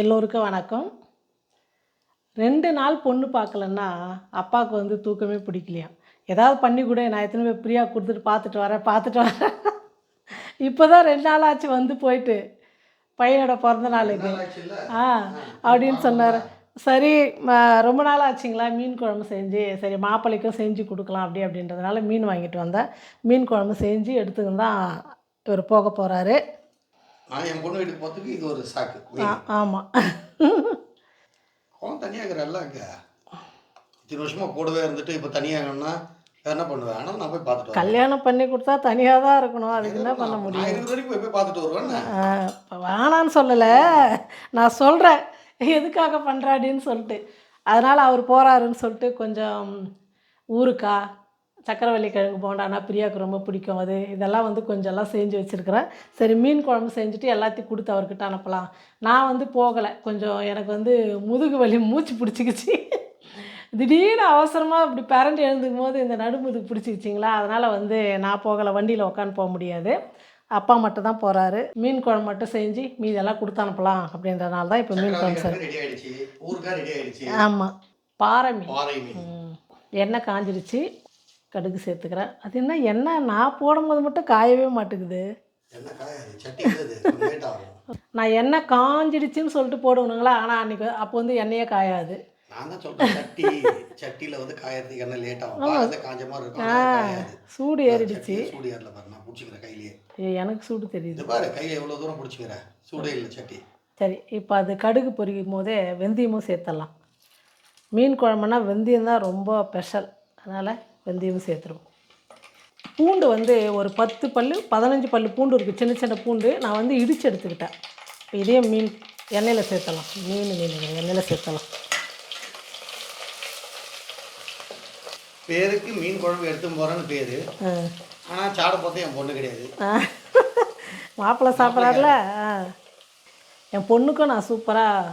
எல்லோருக்கும் வணக்கம். ரெண்டு நாள் பொண்ணு பார்க்கலன்னா அப்பாவுக்கு வந்து தூக்கமே பிடிக்கலையாம் ஏதாவது பண்ணி கூட நான் எத்தனை பேர் ஃப்ரீயாக கொடுத்துட்டு பார்த்துட்டு வரேன் பார்த்துட்டு வரேன். இப்போ தான் ரெண்டு நாள் ஆச்சு வந்து போயிட்டு. பையனோட பிறந்த நாளுக்கு ஆ அப்படின்னு சொன்னார். சரி ரொம்ப நாள் ஆச்சுங்களா மீன் குழம்பு செஞ்சு? சரி மாப்பிள்ளைக்கும் செஞ்சு கொடுக்கலாம் அப்படி அப்படின்றதுனால மீன் வாங்கிட்டு வந்தேன். மீன் குழம்பு செஞ்சு எடுத்துக்கின்னு தான் இவர் போக போகிறாரு நான் என் பொண்ணு வீட்டுக்கு போகிறதுக்கு இது ஒரு சாக்கு. ஆமாம் அவன் தனியாக இருக்கிறல்ல அங்கே. இத்தனை வருஷமா கூடவே இருந்துட்டு இப்போ தனியாகணும்னா வேற என்ன பண்ணுவேன்? ஆனால் நான் போய் பார்த்துட்டு கல்யாணம் பண்ணி கொடுத்தா தனியாக தான் இருக்கணும். அதுக்கு என்ன பண்ண முடியும்? இருக்கிற வரைக்கும் போய் பார்த்துட்டு வருவேன் வேணான்னு சொல்லலை. நான் சொல்கிறேன் எதுக்காக பண்ணுறாடின்னு சொல்லிட்டு. அதனால் அவர் போகிறாருன்னு சொல்லிட்டு கொஞ்சம் ஊறுக்காய் சக்கரவள்ளி கிழங்கு போண்டானா பிரியாவுக்கு ரொம்ப பிடிக்கும். அது இதெல்லாம் வந்து கொஞ்சம் எல்லாம் செஞ்சு வச்சுருக்கிறேன். சரி மீன் குழம்பு செஞ்சுட்டு எல்லாத்தையும் கொடுத்து அவர்கிட்ட அனுப்பலாம். நான் வந்து போகலை. கொஞ்சம் எனக்கு வந்து முதுகு வலி மூச்சு பிடிச்சிக்கிச்சு. திடீர்னு அவசரமாக இப்படி பேரண்ட் எழுந்துக்கும் போது இந்த நடுமுதுகு பிடிச்சிக்கிச்சிங்களா? அதனால் வந்து நான் போகலை. வண்டியில் உட்காந்து போக முடியாது. அப்பா மட்டும் தான் போகிறாரு மீன் குழம்பு மட்டும் செஞ்சு மீதெல்லாம் கொடுத்து அனுப்பலாம் அப்படின்றனால தான் இப்போ மீன் குழம்பு ஆயிடுச்சு. ஆமாம் பாறை மீன். எண்ணெய் காஞ்சிருச்சு. கடுகு சேர்த்துக்கிறேன். அது என்ன எண்ணெய் நான் போடும்போது மட்டும் காயவே மாட்டேங்குது. நான் எண்ணெய் காஞ்சிடுச்சுன்னு சொல்லிட்டு போடுவணுங்களா ஆனால் அன்றைக்கி அப்போ வந்து எண்ணெயே காயாது. சூடு ஏறிடுச்சு. எனக்கு சூடு தெரியுது. சரி இப்போ அது கடுகு பொரிக்கும் போதே வெந்தயமும் சேர்த்துடலாம். மீன் குழம்புனா வெந்தயம் தான் ரொம்ப ஸ்பெஷல். அதனால் வெந்தயமும் சேர்த்துருவோம். பூண்டு வந்து ஒரு பத்து பல்லு பதினஞ்சு பல்லு பூண்டு இருக்குது சின்ன சின்ன பூண்டு. நான் வந்து இடித்து எடுத்துக்கிட்டேன். இப்போ இதே மீன் எண்ணெயில் சேர்த்தலாம். மீன் மீன் எண்ணெயில் சேர்த்தலாம். பேருக்கு மீன் குழம்பு எடுத்து போகிறேன்னு பேர். ஆனால் சாட பார்த்தா என் பொண்ணு கிடையாது. மாப்பிள்ளை சாப்பிட்றாருல. என் பொண்ணுக்கும் நான் சூப்பராக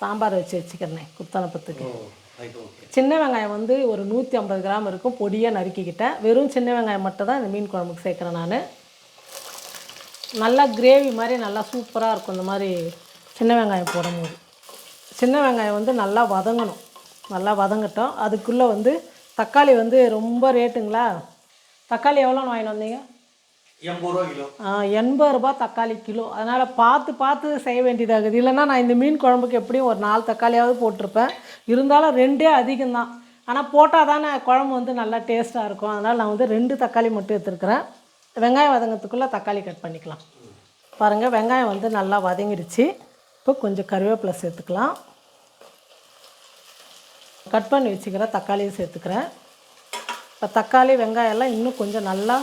சாம்பார் வச்சு வச்சுக்கிறேன் குத்தனப்பத்துக்கு. சின்ன வெங்காயம் வந்து ஒரு நூற்றி ஐம்பது கிராம் இருக்கும். பொடியாக நறுக்கிக்கிட்டேன். வெறும் சின்ன வெங்காயம் மட்டும் தான் இந்த மீன் குழம்புக்கு சேர்க்குறேன் நான். நல்லா கிரேவி மாதிரி நல்லா சூப்பராக இருக்கும் இந்த மாதிரி சின்ன வெங்காயம் போடும்போது. சின்ன வெங்காயம் வந்து நல்லா வதங்கணும். நல்லா வதங்கட்டும். அதுக்குள்ளே வந்து தக்காளி வந்து ரொம்ப ரேட்டுங்களா தக்காளி எவ்வளோன்னு வாங்கிட்டு வந்தீங்க? எண்பது ரூபா ரூபாய் தக்காளி கிலோ. அதனால் பார்த்து பார்த்து செய்ய வேண்டியதாகுது. இல்லைன்னா நான் இந்த மீன் குழம்புக்கு எப்படியும் ஒரு நாலு தக்காளியாவது போட்டிருப்பேன். இருந்தாலும் ரெண்டே அதிகம்தான். ஆனால் போட்டால் தானே குழம்பு வந்து நல்லா டேஸ்ட்டாக இருக்கும். அதனால் நான் வந்து ரெண்டு தக்காளி மட்டும் எடுத்துருக்குறேன். வெங்காயம் வதங்கிறதுக்குள்ளே தக்காளி கட் பண்ணிக்கலாம். பாருங்கள் வெங்காயம் வந்து நல்லா வதங்கிடுச்சு இப்போ கொஞ்சம் கருவேப்பிலை சேர்த்துக்கலாம். கட் பண்ணி வச்சுக்கிற தக்காளியும் சேர்த்துக்கிறேன். இப்போ தக்காளி வெங்காயம் எல்லாம் இன்னும் கொஞ்சம் நல்லா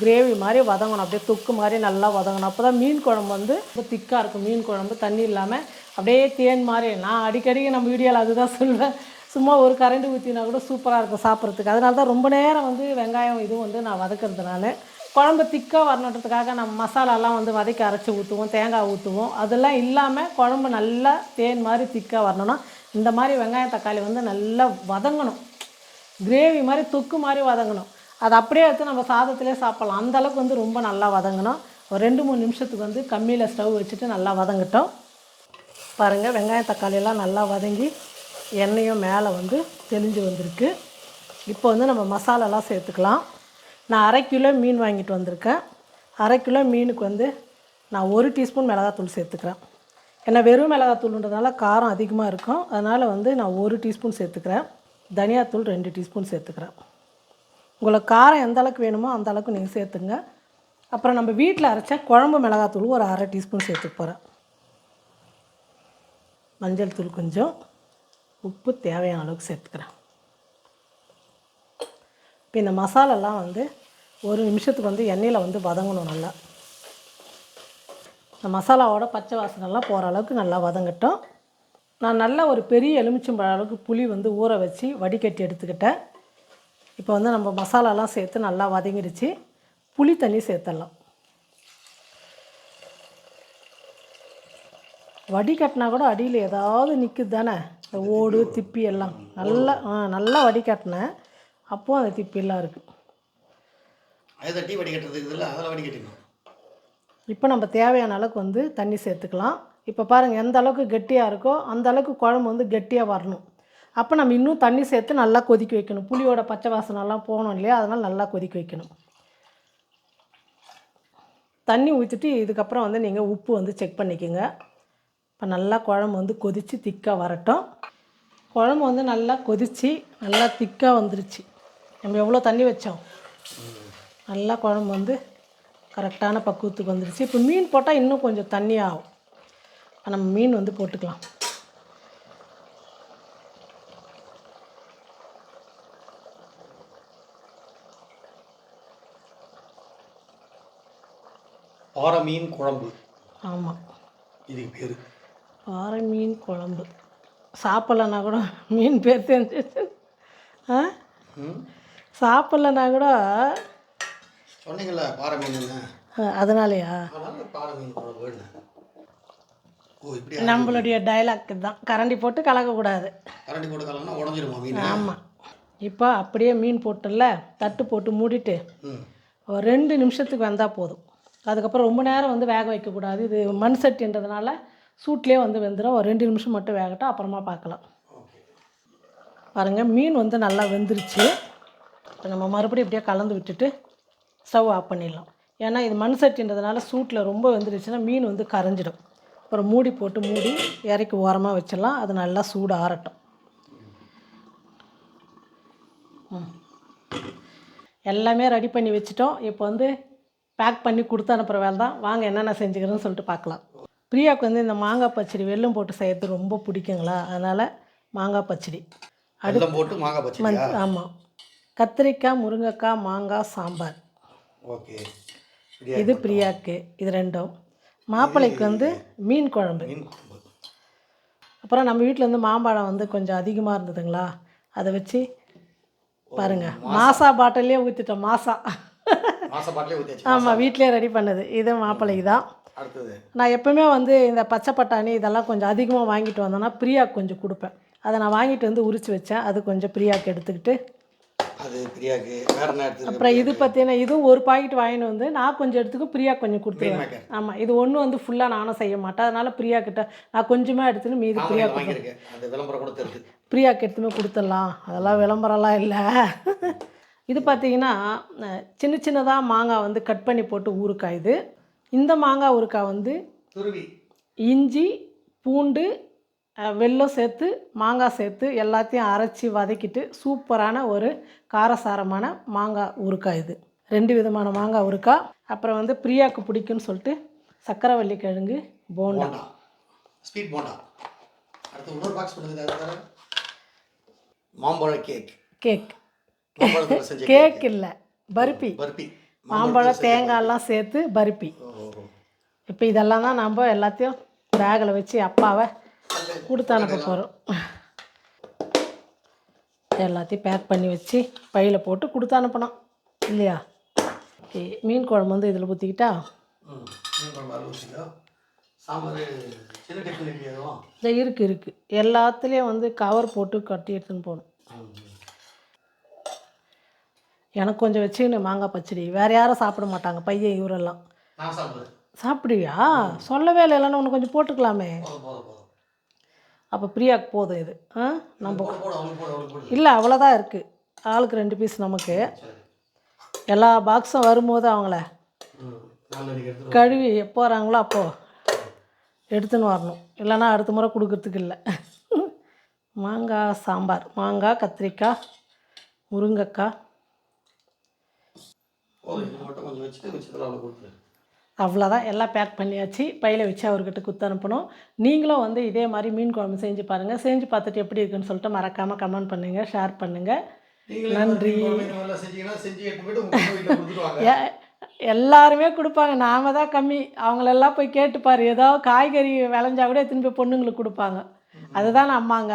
கிரேவி மாதிரி வதங்கணும். அப்படியே தொக்கு மாதிரி நல்லா வதங்கணும். அப்போ தான் மீன் குழம்பு வந்து ரொம்ப திக்காக இருக்கும். மீன் குழம்பு தண்ணி இல்லாமல் அப்படியே தேன் மாதிரி. நான் அடிக்கடி நம்ம வீடியோவில் அதுதான் சொல்வேன். சும்மா ஒரு கரண்டி ஊற்றினா கூட சூப்பராக இருக்கும் சாப்பிட்றதுக்கு. அதனால தான் ரொம்ப நேரம் வந்து வெங்காயம் இதுவும் வந்து நான் வதக்கிறதுனால குழம்பு திக்காக வரணுன்றதுக்காக நம்ம மசாலாலாம் வந்து வதக்கி அரைச்சி ஊற்றுவோம் தேங்காய் ஊற்றுவோம் அதெல்லாம் இல்லாமல் குழம்பு நல்லா தேன் மாதிரி திக்காக வரணும்னா இந்த மாதிரி வெங்காயம் தக்காளி வந்து நல்லா வதங்கணும். கிரேவி மாதிரி தொக்கு மாதிரி வதங்கணும். அதை அப்படியே எடுத்து நம்ம சாதத்திலே சாப்பிட்லாம். அந்தளவுக்கு வந்து ரொம்ப நல்லா வதங்கணும். ஒரு ரெண்டு மூணு நிமிஷத்துக்கு வந்து கம்மியில் ஸ்டவ் வச்சுட்டு நல்லா வதங்கட்டும். பாருங்கள் வெங்காயம் தக்காளியெல்லாம் நல்லா வதங்கி எண்ணெயும் மேலே வந்து தெளிஞ்சு வந்திருக்கு. இப்போ வந்து நம்ம மசாலாலாம் சேர்த்துக்கலாம். நான் அரை கிலோ மீன் வாங்கிட்டு வந்திருக்கேன். அரை கிலோ மீனுக்கு வந்து நான் ஒரு டீஸ்பூன் மிளகாத்தூள் சேர்த்துக்கிறேன். ஏன்னா வெறும் மிளகாத்தூள்ன்றதுனால காரம் அதிகமாக இருக்கும். அதனால் வந்து நான் ஒரு டீஸ்பூன் சேர்த்துக்கிறேன். தனியாத்தூள் ரெண்டு டீஸ்பூன் சேர்த்துக்கிறேன். உங்களுக்கு காரம் எந்த அளவுக்கு வேணுமோ அந்த அளவுக்கு நீங்கள் சேர்த்துங்க. அப்புறம் நம்ம வீட்டில் அரைச்ச குழம்பு மிளகாத்தூள் ஒரு அரை டீஸ்பூன் சேர்த்துக்க போகிறேன் மஞ்சள் தூள் கொஞ்சம் உப்பு தேவையான அளவுக்கு சேர்த்துக்கிறேன். இப்போ இந்த மசாலாலாம் வந்து ஒரு நிமிஷத்துக்கு வந்து எண்ணெயில் வந்து வதங்கணும் நல்லா. இந்த மசாலாவோட பச்சை வாசனைலாம் போகிற அளவுக்கு நல்லா வதங்கட்டும். நான் நல்ல ஒரு பெரிய எலுமிச்சம்பழ அளவுக்கு புளி வந்து ஊற வச்சு வடிகட்டி எடுத்துக்கிட்டேன். இப்போ வந்து நம்ம மசாலாலாம் சேர்த்து நல்லா வதங்கிடுச்சு புளி தண்ணி சேர்த்துடலாம். வடிகட்டினா கூட அடியில் ஏதாவது நிற்குது தானே? இந்த ஓடு திப்பி எல்லாம். நல்லா ஆ நல்லா வடிகட்டினேன் அப்போது அந்த திப்பிலாம் இருக்குது தட்டி வடிகட்டுறதுக்கு இப்போ நம்ம தேவையான அளவுக்கு வந்து தண்ணி சேர்த்துக்கலாம். இப்போ பாருங்கள் எந்த அளவுக்கு கெட்டியாக இருக்கோ அந்த அளவுக்கு குழம்பு வந்து கெட்டியாக வரணும். அப்போ நம்ம இன்னும் தண்ணி சேர்த்து நல்லா கொதிக்க வைக்கணும். புளியோட பச்சை வாசனெல்லாம் போகணும் இல்லையா? அதனால் நல்லா கொதிக்க வைக்கணும். தண்ணி ஊற்றிட்டு இதுக்கப்புறம் வந்து நீங்கள் உப்பு வந்து செக் பண்ணிக்கோங்க. இப்போ நல்லா குழம்பு வந்து கொதித்து திக்காக வரட்டும். குழம்பு வந்து நல்லா கொதித்து நல்லா திக்காக வந்துருச்சு. நம்ம எவ்வளோ தண்ணி வச்சோம்? நல்லா குழம்பு வந்து கரெக்டான பக்குவத்துக்கு வந்துருச்சு. இப்போ மீன் போட்டால் இன்னும் கொஞ்சம் தண்ணி ஆகும். இப்போ நம்ம மீன் வந்து போட்டுக்கலாம். பாறை மீன் குழம்பு. ஆமாம் இதுக்கு பேர். பாறை மீன் குழம்பு. சாப்பிட்லன்னா கூட மீன் பேர் தெரிஞ்சு. ஆ? சாப்பிட்லன்னா கூட சொன்னீங்கல்ல பாறை மீன் அதனாலயா? பாறை மீன் குழம்புன்னு நம்மளுடைய டைலாக் தான். கரண்டி போட்டு கலக்கக்கூடாது கரண்டி போட்டு கலன்னா உடஞ்சிருமா மீன்? ஆமாம் இப்போ அப்படியே மீன் போட்டுல தட்டு போட்டு மூடிட்டு ஒரு ரெண்டு நிமிஷத்துக்கு வெந்தால் போதும். அதுக்கப்புறம் ரொம்ப நேரம் வந்து வேக வைக்கக்கூடாது. இது மண் சட்டின்றதுனால சூட்லேயே வந்து வெந்துடும் ஒரு ரெண்டு நிமிஷம் மட்டும் வேகட்டும். அப்புறமா பார்க்கலாம். பாருங்கள் மீன் வந்து நல்லா வெந்துருச்சு. இப்போ நம்ம மறுபடியும் இப்படியே கலந்து விட்டுட்டு ஸ்டவ் ஆஃப் பண்ணிடலாம். ஏன்னா இது மண் சட்டின்றதுனால சூட்டில் ரொம்ப வெந்துருச்சுன்னா மீன் வந்து கரைஞ்சிடும். அப்புறம் மூடி போட்டு மூடி இறக்கி ஓரமாக வச்சிடலாம். அது நல்லா சூடு ஆறட்டும். எல்லாமே ரெடி பண்ணி வச்சுட்டோம். இப்போ வந்து பேக் பண்ணி கொடுத்து அனுப்புகிற வேலை தான். வாங்க என்னென்ன செஞ்சுக்கிறேன்னு சொல்லிட்டு பார்க்கலாம். பிரியாவுக்கு வந்து இந்த மாங்காய் பச்சடி வெல்லம் போட்டு செய்கிறது ரொம்ப பிடிக்குங்களா? அதனால் மாங்காய் பச்சடி. வெல்லம் போட்டு மாங்காய் பச்சடியா? ஆமாம் கத்திரிக்காய் முருங்கைக்காய் மாங்காய் சாம்பார். ஓகே. இது பிரியாக்கு. இது ரெண்டும். மாப்பிள்ளைக்கு வந்து மீன் குழம்பு. அப்புறம் நம்ம வீட்டில் வந்து மாம்பழம் வந்து கொஞ்சம் அதிகமாக இருந்ததுங்களா? அதை வச்சு பாருங்க. மாசா. பாட்டிலே ஊற்றிட்டோம் மாசா. ஆமாம் வீட்டிலே ரெடி பண்ணது. இது மாப்பிள்ளைக்கு தான் நான் எப்பவுமே வந்து இந்த பச்சை பட்டாணி இதெல்லாம் கொஞ்சம் அதிகமாக வாங்கிட்டு வந்தேன்னா பிரியாக்கு கொஞ்சம் கொடுப்பேன். அதை நான் வாங்கிட்டு வந்து உரிச்சு வச்சேன். அது கொஞ்சம் பிரியாக்கு எடுத்துக்கிட்டு. அது பிரியாக்கு வேற அப்புறம் இது பார்த்தீங்கன்னா இதுவும் ஒரு பாக்கெட் வாங்கிட்டு வந்து நான் கொஞ்சம் எடுத்துக்கு பிரியா கொஞ்சம் கொடுத்துருவேன். ஆமாம் இது ஒன்று வந்து ஃபுல்லாக நானும் செய்ய மாட்டேன். அதனால் பிரியா கிட்ட நான் கொஞ்சமாக எடுத்துன்னு மீதி பிரியா வாங்கியிருக்கேன். அந்த விளம்பரம் கூட தெரியுது பிரியாக்கு எடுத்துமே கொடுத்துடலாம். அதெல்லாம் விளம்பரம்லாம் இல்லை. இது பார்த்தீங்கன்னா சின்ன சின்னதாக மாங்காய் வந்து கட் பண்ணி போட்டு ஊறுக்காய் இது. இந்த மாங்காய் ஊறுக்காய் வந்து இஞ்சி பூண்டு வெல்லம் சேர்த்து மாங்காய் சேர்த்து எல்லாத்தையும் அரைச்சி வதக்கிட்டு சூப்பரான ஒரு காரசாரமான மாங்காய் ஊறுக்காய் இது. ரெண்டு விதமான மாங்காய் ஊறுக்காய் அப்புறம் வந்து பிரியாக்கு பிடிக்கும்னு சொல்லிட்டு சக்கரவள்ளி கிழங்கு போண்டா. ஸ்வீட் போண்டா. அடுத்து இன்னொரு பாக்ஸ் மாம்பழ கேக் கேக் கேக் இல்லை பருப்பி. பர்பி மாம்பழம் தேங்காயெல்லாம் சேர்த்து பருப்பி. இப்போ இதெல்லாம் தான் நம்ம எல்லாத்தையும் பேக்கில் வச்சு அப்பாவை கொடுத்து அனுப்ப போகிறோம் எல்லாத்தையும் பேக் பண்ணி வச்சு பையில் போட்டு கொடுத்து அனுப்பணும். இல்லையா? ஓகே மீன் குழம்பு வந்து இதில் ஊற்றிக்கிட்டா இருக்குது இருக்குது எல்லாத்துலேயும் வந்து கவர் போட்டு கட்டி எடுத்துன்னு போகணும். எனக்கு கொஞ்சம் வச்சுக்கின்னு மாங்காய் பச்சடி. வேறு யாரும் சாப்பிட மாட்டாங்க பையன் இவரெல்லாம். சாப்பிடுவியா? சொல்லவே இல்லைன்னு ஒன்று கொஞ்சம் போட்டுக்கலாமே. அப்போ பிரியாக்கு போதும் இது. ஆ? நம்ம இல்லை அவ்வளோதான் இருக்குது ஆளுக்கு ரெண்டு பீஸ் நமக்கு. எல்லா பாக்ஸும் வரும்போது அவங்கள கழுவி எப்போ வராங்களோ அப்போது எடுத்துன்னு வரணும். இல்லைன்னா அடுத்த முறை கொடுக்கறதுக்கு இல்லை. மாங்காய் சாம்பார் மாங்காய் கத்திரிக்காய் முருங்கைக்காய். போதும் இது மட்டும் கொஞ்சம் வச்சுட்டு வச்சதில் அவளுக்கு கொடுத்துரு அவ்வளோதான் எல்லாம் பேக் பண்ணியாச்சு. பையில் வச்சு அவர்கிட்ட குத்து அனுப்பணும். நீங்களும் வந்து இதே மாதிரி மீன் குழம்பு செஞ்சு பாருங்கள் செஞ்சு பார்த்துட்டு எப்படி இருக்குன்னு சொல்லிட்டு மறக்காமல் கமெண்ட் பண்ணுங்கள் ஷேர் பண்ணுங்கள் நன்றி. எல்லாருமே கொடுப்பாங்க. நாம தான் கம்மி. அவங்களெல்லாம் போய் கேட்டுப்பாரு ஏதோ காய்கறி விளைஞ்சா கூட எடுத்துன்னு போய் பொண்ணுங்களுக்கு கொடுப்பாங்க. அதுதான் அம்மாங்க.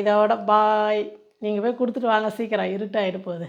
இதோட பாய் நீங்கள் போய் கொடுத்துட்டு வாங்க. சீக்கிரம் இருட்டாயிடு போகுது.